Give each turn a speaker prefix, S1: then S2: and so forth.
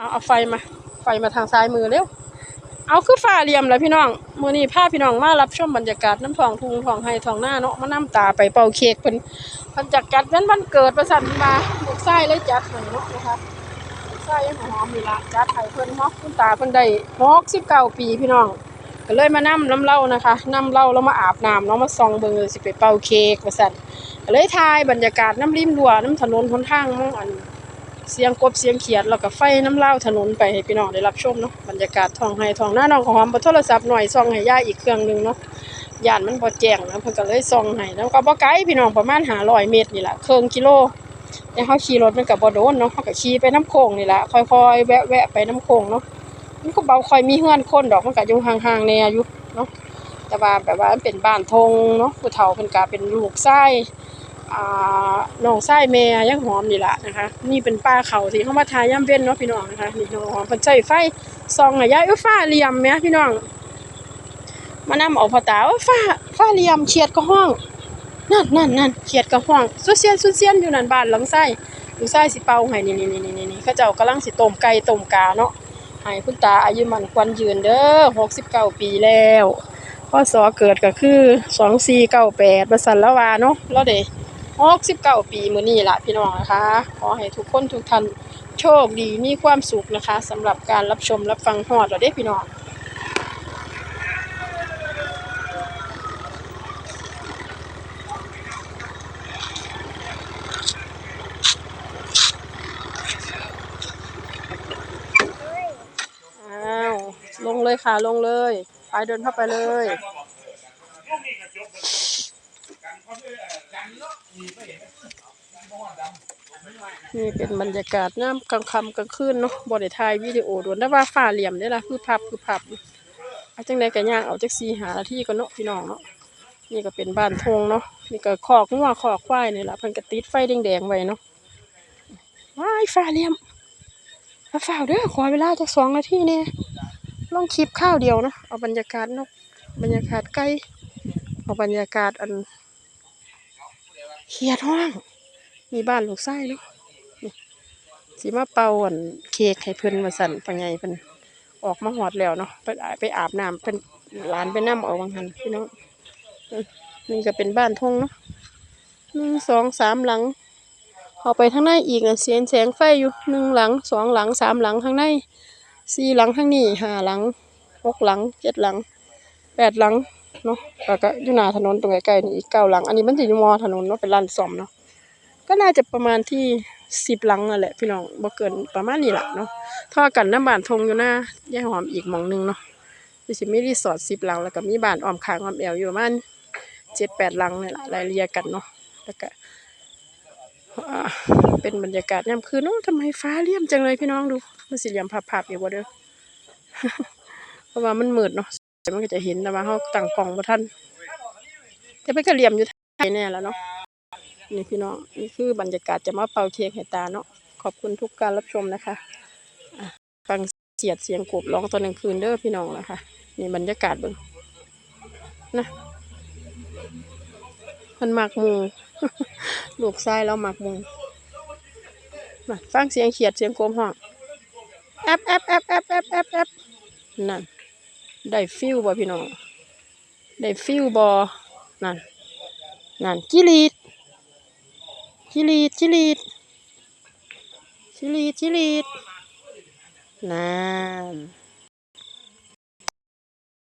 S1: เอาเอาไฟมา ไฟมาทางซ้ายมือเร็ว เอาคือฟ้าเหลี่ยมเลยพี่น้องมื้อนี้พาพี่น้องมารับชมบรรยากาศน้ำทองทุ่งทองไห้ทองหน้าเนาะมาน้ำตาไปเป่าเค้กเพิ่นเพิ่นจัดจัดวันวันเกิดประสันมาลูกชายเลยจัดให้เนาะนะคะลูกชายยังหอมนี่ล่ะจัดให้เพิ่นเนาะคุณตาเพิ่นได้69ปีพี่น้องก็เลยมานํน้ำเล้านะคะน้ำเล้าแล้วมาอาบน้ำเนาะมาส่องเบิ่งเลยสิไปเป่าเค้กว่าซั่นก็เลยถ่ายบรรยากาศน้ำริมรั้วน้ำถนนหนทางมองอัน เสียงกบเสียงเขียดแล้วก็ไฟน้ำเล่าถนนไปให้พี่น้องได้รับชมเนาะบรรยากาศท้องไห้ท้องหน้าน้องหอมบ่โทรศัพท์หน่อยส่องให้ย่าอีกเครื่องหนึ่งเนาะย่านมันบ่แจ้งนะเพิ่นก็เลยส่องให้แล้วก็บ่ไกลพี่น้องประมาณ500เมตรนี่แหล่ะครึ่องกิโลแต่เฮาขี่รถมันก็บ่โดนเนาะเฮาก็ขี่ไปน้ำโขงนี่แหละค่อยๆแวะๆไปน้ำโขงเนาะมันก็เบาค่อยมีเฮือนคนดอกมันก็อยู่ห่างๆแน่อยู่เนาะแต่ว่าแบบว่ามันเป็นบ้านทงเนาะผู้เฒ่าเพิ่นก็เป็นลูกชาย อ่าน้องไส้แม่ยังหอมนี่ละนะคะนี่เป็นป้าเขาที่เขามาทาย่ำเว้นเนาะพี่น้องนะคะนี่น้องหอมเพิ่นใช้ไฟส่องให้ยายเอ้ฟ้าเหลี่ยมแหมพี่น้อง มานำเอาพอตาเอ้ฟ้าฟ้าเหลี่ยมเฉียดก็ห้องนั่นนั่นนั่นเฉียดก็ห้องสุดเสียนสุดเสียนอยู่นั่นบ้านหลังไส้ลูกไส้สิเป่าให้นี่นี่นี่นี่นี่เขาเจ้ากำลังสิต้มไก่ต้มกาเนาะให้คุณตาอายุมันควันยืนเด้อ69ปีแล้วพศเกิดก็คือ2498ปดประสันละวาเนาะแล้วเด้หก สิบเก้าปีมื้อนี้ละพี่น้องนะคะ ขอให้ทุกคนทุกท่านโชคดีมีความสุขนะคะสำหรับการรับชมรับฟังฮอดเราเด้พี่น้องอ้าวลงเลยค่ะลงเลย ไปเดินเข้าไปเลย นี่เป็นบรรยากาศน้ำกลางค่ำกลางคืนเนาะบ่ได้ถ่ายวิดีโอโดนแต่ว่าฟ้าเหลี่ยมได้ละคือพับคือพับอาจังไดก็ย่างเอาจัก4 5นาที่ก็เนาะพี่น้องเนาะนี่ก็เป็นบ้านทงเนาะนี่ก็คอกงัวคอกควายนี่ละเพิ่นก็ติดไฟแดงๆไว้เนาะว้ายฟ้าเหลี่ยมมาฝ้าเด้อขอเวลาจัก2นาทีแหน่ยลองคลิปข้าวเดียวเนาะเอาบรรยากาศเนกบรรยากาศไก่เอาบรรยากาศอัน เขียดห้อง มีบ้านลูกไส้เนาะสิมาเป่าอันเค้กให้เพิ่นมาสั่นปังไงเพิ่นออกมาหอดแล้วเนาะไปไปอาบน้ำเพิ่นหลานไปน้ำเอาวังหันพี่น้องนี่ก็เป็นบ้านทงเนาะหนึ่งสองสามหลังเอาไปทางในอีกอะเสียงแสงไฟอยู่หนึ่งหลังสองหลังสามหลังข้างในสี่หลังข้างนี้ห้าหลังหกหลังเจ็ดหลังแปดหลัง เนาะแล้วก็อยู่หน้าถนนตรงใกล้ๆนี่อีกเก้าหลัง อันนี้มันสิอยู่มอถนนเนาะเป็นร้านซ่อมเนาะก็น่าจะประมาณที่สิบหลังนั่นแหละพี่น้องบ่เกินประมาณนี้แหละเนาะท่ากันน้ำบานทงอยู่หน้าแยายหอมอีกหมองหนึงเนาะคือสิมีรีสอร์ทสิบหลัง แล้วก็มีบ้านอ้อมค้างอ้อมแอวอยู่ประมาณเจ็ดแปดหลังนี่แหละรายเรียกันเนาะแล้วก็เป็นบรรยากาศยามคืนเนาะทำไมฟ้าเลี่ยมจังเลยพี่น้องดู มันสิเหลี่ยมผับๆอยู่บ่เด้อเพราะว่ามันมืดเนาะ มันก็จะเห็นแต่ว่าเฮาตั้งกล้องบ่ทันแต่มันก็เหลี่ยมอยู่ไทยแน่แล้วเนาะนี่พี่น้องนี่คือบรรยากาศจะมาเป่าเค้กให้ตาเนาะขอบคุณทุกการรับชมนะคะฟังเสียดเสียงกบร้องตอนกลางคืนเด้อพี่น้องนะคะนี่บรรยากาศเบิ่งนะมันหมักมูลูกชายแล้วหมักมูมาฟังเสียงเขียดเสียงโคมห้องแอบแอบแอบแอบแอบแอบแอบนั่น ได้ฟิวบอพี่น้อง ได้ฟิวบอนั่น นั่นจิลีดจิลีดจิลีดจิลีดจิลีดนั่น